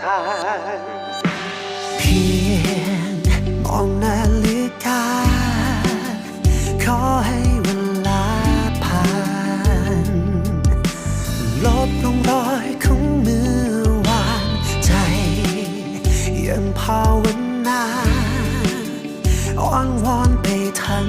ทางเพียงมองนาฬิกา ขอให้เวลาผ่าน ลบลงรอยของมือวานใจ ยังภาวนาอ้อนวอนไปทั้ง